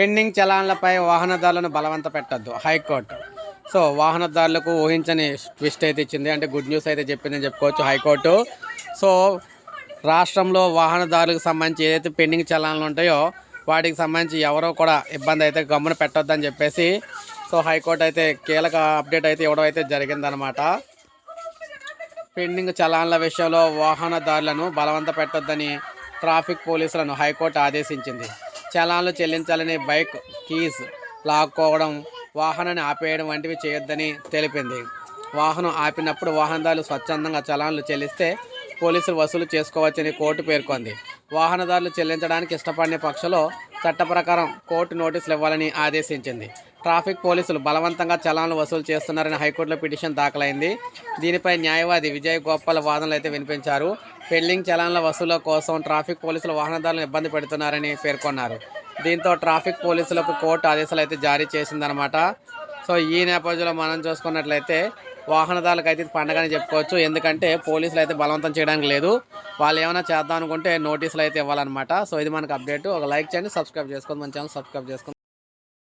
Pending చలాన్లపై వాహనదారులను బలవంత పెట్టద్దు high court. So వాహనదారులకు ఊహించని ట్విస్ట్ అయితే ఇచ్చింది. అంటే గుడ్ న్యూస్ అయితే చెప్పిందని చెప్పుకోవచ్చు హైకోర్టు. సో రాష్ట్రంలో వాహనదారులకు సంబంధించి ఏదైతే పెండింగ్ చలాన్లు ఉంటాయో వాటికి సంబంధించి ఎవరో కూడా ఇబ్బంది అయితే గమ్మున పెట్టొద్దని చెప్పేసి సో హైకోర్టు అయితే కీలక అప్డేట్ అయితే ఇవ్వడం అయితే జరిగిందనమాట పెండింగ్ చలాన్ల విషయంలో వాహనదారులను బలవంత పెట్టొద్దని ట్రాఫిక్ పోలీసులను హైకోర్టు ఆదేశించింది. చలాన్లు చెల్లించాలని బైక్ కీస్ లాక్కోవడం వాహనాన్ని ఆపేయడం వంటివి చేయొద్దని తెలిపింది. వాహనం ఆపినప్పుడు వాహనదారులు స్వచ్ఛందంగా చలాన్లు చెల్లిస్తే పోలీసులు వసూలు చేసుకోవచ్చని కోర్టు పేర్కొంది. వాహనదారులు చెల్లించడానికి ఇష్టపడిన పక్షంలో చట్ట ప్రకారం కోర్టు నోటీసులు ఇవ్వాలని ఆదేశించింది. ట్రాఫిక్ పోలీసులు బలవంతంగా చలాన్లు వసూలు చేస్తున్నారని హైకోర్టులో పిటిషన్ దాఖలైంది. దీనిపై న్యాయవాది విజయ్ గోపాల్ వాదనలు అయితే వినిపించారు. పెండింగ్ చలాన్ల వసూలు కోసం ట్రాఫిక్ పోలీసులు వాహనదారులను ఇబ్బంది పెడుతున్నారని పేర్కొన్నారు. దీంతో ట్రాఫిక్ పోలీసులకు కోర్టు ఆదేశాలు అయితే జారీ చేసిందనమాట సో ఈ నేపథ్యంలో మనం చూసుకున్నట్లయితే వాహనదారులకు అయితే పండగని చెప్పుకోవచ్చు. ఎందుకంటే పోలీసులు అయితే బలవంతం చేయడానికి లేదు. వాళ్ళు ఏమైనా చేద్దాం అనుకుంటే నోటీసులు అయితే ఇవ్వాలన్నమాట. సో ఇది మనకు అప్డేట్ ఒక లైక్ చేయండి సబ్స్క్రైబ్ చేసుకోండి. మన ఛానల్ సబ్స్క్రైబ్ చేసుకోండి.